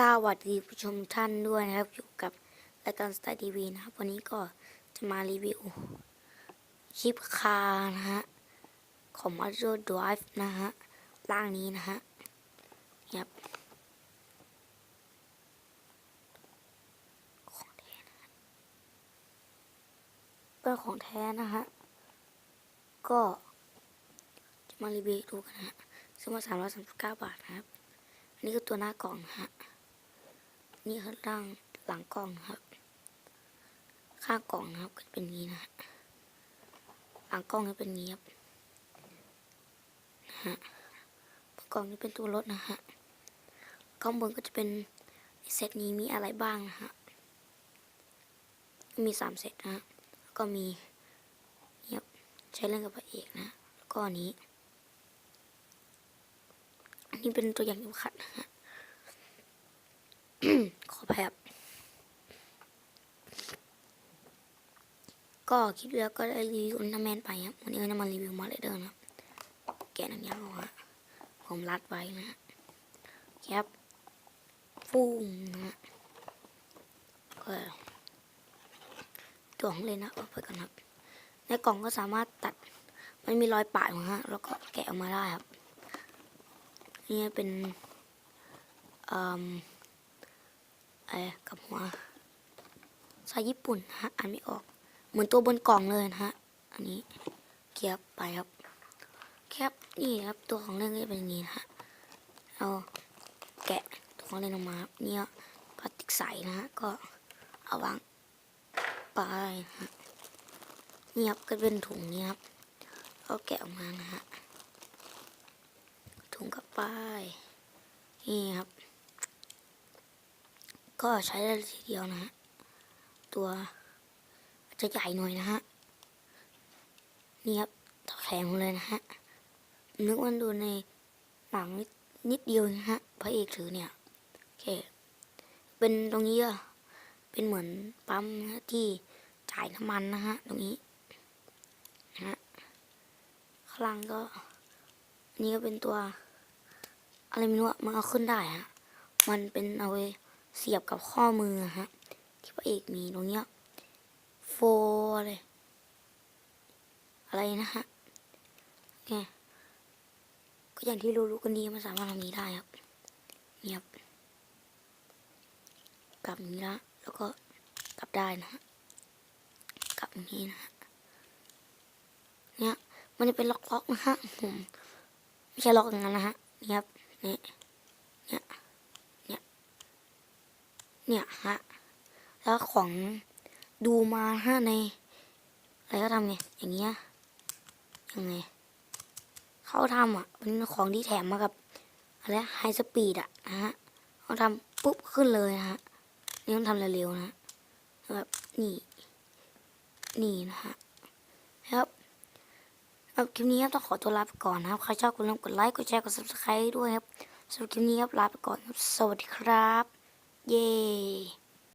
สวัสดีผู้ชมท่านด้วยนะครับ อยู่กับรายการสไตล์ทีวีนะครับ วันนี้ก็จะมารีวิวชิปคาร์นะฮะ ของ Mario Drive นะฮะ ร่างนี้นะฮะครับของแท้นะฮะเป็นของแท้นะฮะ ก็จะมารีวิวดูกันนะฮะซื้อมาสามร้อยสามสิบเก้าบาทนะครับอันนี้ก็ตัวหน้ากล่องนะฮะ นี่คือร่างหลังกล่องนะครับ ข้างกล่องนะครับก็เป็นงนี้นะหลังกล้องจะเป็นงี้ครับนะฮะกล่องนี้เป็นตัวรถนะฮะข้างบนก็จะเป็นเซตนี้มีอะไรบ้างนะฮะมีสามเซตนะฮะก็มีเนี่ครับใช้เล่นกับพระเอกนะแล้วก็อันนี้ อันนี้เป็นตัวอย่างเข็มขัดนะฮะ ขอแพบก็คลิปแล้วก็ได้รีวิวอุลตร้าแมนไปครับวันนี้ก็จะมารีวิวมาเลยเดินครับแกะหนังยางออกฮะผมรัดไว้นะฮะแคปฟูงนะฮะก็ตัวของเลยนะเอาไปกันครับ ในกล่องก็สามารถตัดมันมีรอยปาดนะฮะแล้วก็แกะออกมาได้ครับ นี่เป็นอืม กับหัวสายญี่ปุ่นนะฮะอ่านไม่ออก เหมือนตัวบนกล่องเลยนะฮะ อันนี้เกียบไปครับ แคปนี่ครับตัวของเล่นก็จะเป็นอย่างนี้นะฮะเอาแกะตัวของเล่นออกมาครับเนี่ยพลาสติกใสนะฮะก็เอาวางไปนะฮะนี่ครับก็เป็นถุงนี้ครับเอาแกะออกมานะฮะถุงกับป้ายนี่ครับ ก็ใช้ได้ทีเดียวนะฮะ ตัวจะใหญ่หน่อยนะฮะ นี่ครับแข็งเลยนะฮะ นึกว่าดูในหนังนิดเดียวนะฮะ พระเอกถือเนี่ย โอเค เป็นตรงนี้อะเป็นเหมือนปั๊มนะที่จ่ายน้ำมันนะฮะ ตรงนี้นะฮะ ข้างล่างก็นนี้ก็เป็นตัว อะไรไม่รู้อะมันเอาขึ้นได้ฮะ มันเป็นเอาไว้ เสียบกับข้อมือฮะ ที่พระเอกมีตรงเนี้ยโฟอะไรอะไรนะฮะไงก็อย่างที่รู้ๆกันดีมันสามารถทำนี้ได้ครับเงียบกลับนี้ละแล้วก็กลับได้นะฮะกลับนี้นะฮะเนี่ยมันจะเป็นล็อกๆนะฮะผมไม่ใช่ล็อกอย่างนั้นนะฮะนี่ครับนี่เนี่ยเนี่ย เนี่ยฮะ แล้วของดูมาฮะในอะไรก็ทำไงอย่างเงี้ยยังไงเขาทำอะเป็นของที่แถมมากับอะไรไฮสปีดอะนะฮะเขาทำปุ๊บขึ้นเลยนะฮะนี่ต้องทำเร็วๆนะแบบนี่นี่นะฮะครับครับคลิปนี้ครับต้องขอตัวลาไปก่อนนะครับ ใครชอบกดไลค์กดไลค์กดแชร์กด subscribe ด้วยครับสำหรับคลิปนี้ครับลาไปก่อนสวัสดีครับ เย้